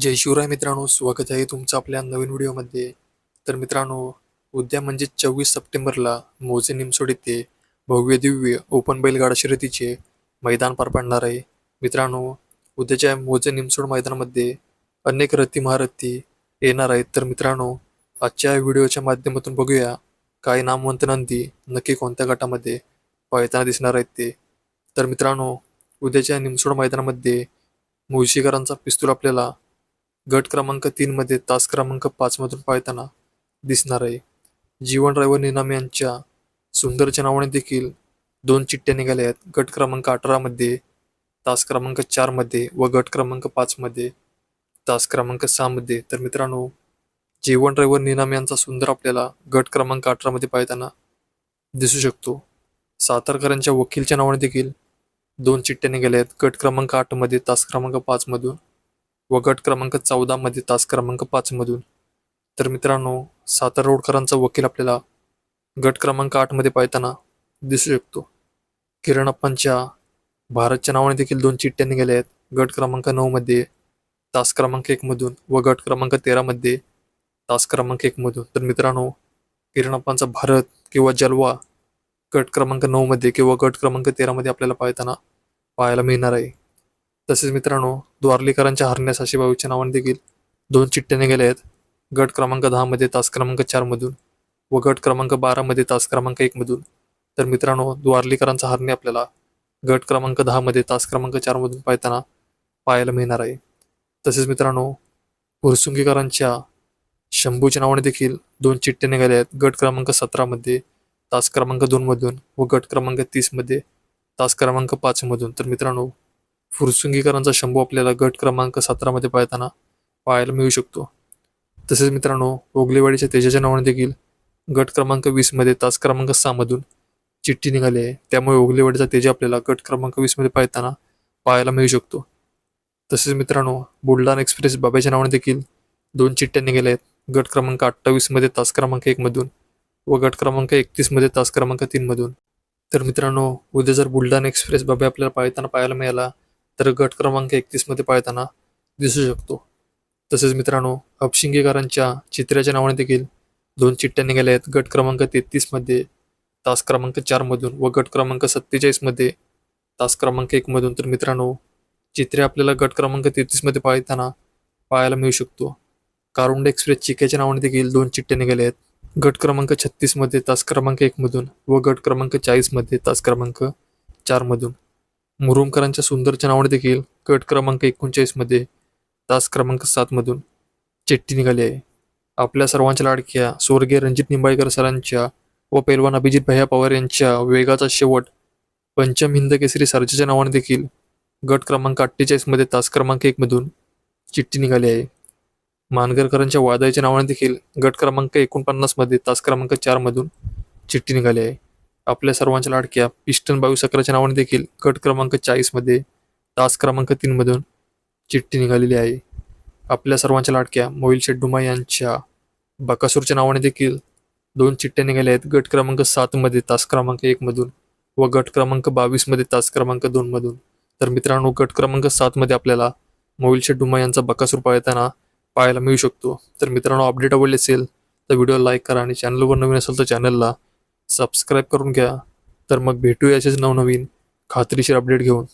जय शिवराय मित्रांनो स्वागत आहे तुमचं आपल्या नवीन व्हिडिओमध्ये. तर मित्रांनो उद्या म्हणजे चोवीस सप्टेंबरला मोजे निमसोड येथे भव्य दिव्य ओपन बैलगाडा शर्यतीचे मैदान पार पडणार आहे. मित्रांनो उद्याच्या मोजे निमसोड मैदानामध्ये अनेक रथी महारथी येणार आहेत. तर मित्रांनो आजच्या व्हिडिओच्या माध्यमातून बघूया काय नामवंत नंदी नक्की कोणत्या गटामध्ये पळताना दिसणार आहेत ते. तर मित्रांनो उद्याच्या निमसोड मैदानामध्ये मुळशीकरांचा पिस्तूल आपल्याला गट क्रमांक तीनमध्ये तास क्रमांक पाचमधून पाहताना पाळताना दिसणार आहे. जीवन ड्रायव्हर निनाम यांच्या सुंदरच्या नावाने देखील दोन चिठ्ठ्या निघाल्या आहेत. गट क्रमांक अठरामध्ये तास क्रमांक चारमध्ये व गट क्रमांक पाचमध्ये तास क्रमांक सहामध्ये तर मित्रांनो जीवन ड्रायव्हर निनाम यांचा सुंदर आपल्याला गट क्रमांक अठरामध्ये पाहताना पाळताना दिसू शकतो. सातारकरांच्या वकीलच्या नावाने देखील दोन चिठ्ठ्या निघाल्या आहेत. गट क्रमांक आठमध्ये तास क्रमांक पाचमधून व गट क्रमांक चौदा मध्ये तास क्रमांक पाच मधून. तर मित्रांनो सातारा रोडकरांचा वकील आपल्याला गट क्रमांक आठमध्ये दिसू शकतो. किरण अप्पांच्या भारतच्या नावाने देखील दोन चिठ्ठ्या निघाल्या आहेत. गट क्रमांक नऊ मध्ये तास क्रमांक एक मधून व गट क्रमांक तेरा मध्ये तास क्रमांक एक मधून. तर मित्रांनो किरण अप्पांचा भारत किंवा जलवा गट क्रमांक नऊ मध्ये किंवा गट क्रमांक तेरा मध्ये आपल्याला पाहताना पाहायला मिळणार आहे. तसेच मित्रांनो द्वारलीकरांच्या हरण्या साशीबाईच्या नावाने देखील दोन चिठ्ठ्या निघाल्या आहेत. गट क्रमांक दहामध्ये तास क्रमांक चारमधून व गट क्रमांक बारामध्ये तास क्रमांक एकमधून तर मित्रांनो द्वारलीकरांचा हरणे आपल्याला गट क्रमांक दहामध्ये तास क्रमांक चारमधून पाहताना पाहायला मिळणार आहे. तसेच मित्रांनो भुरसुंगीकरांच्या शंभूच्या नावाने देखील दोन चिठ्ठ्या निघाल्या आहेत. गट क्रमांक सतरामध्ये तास क्रमांक दोनमधून व गट क्रमांक तीसमध्ये तास क्रमांक पाचमधून तर मित्रांनो फुरसुंगीकरांचा शंभू आपल्याला गट क्रमांक सतरामध्ये पाहताना पाहायला मिळू शकतो. तसेच मित्रांनो ओगलेवाडीच्या तेजाच्या नावाने देखील गट क्रमांक वीसमध्ये तास क्रमांक सहामधून चिठ्ठी निघाली आहे. त्यामुळे ओगलेवाडीचा तेजा आपल्याला गट क्रमांक वीसमध्ये पाहताना पाहायला मिळू शकतो. तसेच मित्रांनो बुलढाणा एक्सप्रेस बाबाच्या नावाने देखील दोन चिठ्ठ्या निघाल्या आहेत. गट क्रमांक अठ्ठावीसमध्ये तास क्रमांक एकमधून व गट क्रमांक एकतीसमध्ये तास क्रमांक तीनमधून तर मित्रांनो उद्या जर बुलढाणा एक्सप्रेस बाबा आपल्याला पाहताना पाहायला मिळाला तर गट क्रमांक एकतीसमध्ये पाळताना दिसू शकतो. तसेच मित्रांनो अपशिंगेकरांच्या चित्र्याच्या नावाने देखील दोन चिठ्ठ्या निघाल्या आहेत. गट क्रमांक तेहतीसमध्ये तास क्रमांक चारमधून व गट क्रमांक सत्तेचाळीसमध्ये तास क्रमांक एकमधून तर मित्रांनो चित्रे आपल्याला गट क्रमांक तेहतीसमध्ये पाळताना पाहायला मिळू शकतो. कारुंड एक्सप्रेस चिक्याच्या नावाने देखील दोन चिठ्ठ्या निघाल्या आहेत. गट क्रमांक छत्तीसमध्ये तास क्रमांक एकमधून व गट क्रमांक चाळीसमध्ये तास क्रमांक चारमधून मुरुमकरांच्या सुंदरच्या नावाने देखील गट क्रमांक एकोणचाळीसमध्ये तास क्रमांक सातमधून चिठ्ठी निघाली आहे. आपल्या सर्वांच्या लाडक्या स्वर्गीय रणजित निंबाळकर सरांच्या व पैलवान अभिजित भैया पवार यांच्या वेगाचा शेवट पंचम हिंद केसरी सरजेच्या नावाने देखील गट क्रमांक अठ्ठेचाळीसमध्ये तास क्रमांक एकमधून चिठ्ठी निघाली आहे. मानगरकरांच्या वादळच्या नावाने देखील गट क्रमांक एकोणपन्नासमध्ये तास क्रमांक चारमधून चिठ्ठी निघाली आहे. आपल्या सर्वांच्या लाडक्या. पिस्टन बावीस अकराच्या नावाने देखील गट क्रमांक चाळीसमध्ये तास क्रमांक तीनमधून चिठ्ठी निघालेली आहे. आपल्या सर्वांच्या लाडक्या मोहिल शेड्डुमा यांच्या बकासूरच्या नावाने देखील दोन चिठ्ठ्या निघाल्या आहेत. गट क्रमांक सातमध्ये तास क्रमांक एकमधून व गट क्रमांक बावीसमध्ये तास क्रमांक दोनमधून तर मित्रांनो गट क्रमांक सातमध्ये आपल्याला मोहिल शेड्डुमा यांचा बकासूर पाळताना पाहायला मिळू शकतो. तर मित्रांनो अपडेट आवडले असेल तर व्हिडिओ लाईक करा आणि चॅनलवर नवीन असेल तर चॅनलला सबस्क्राईब करून घ्या. तर मग भेटूया असेच नवनवीन खात्रीशीर अपडेट घेऊन.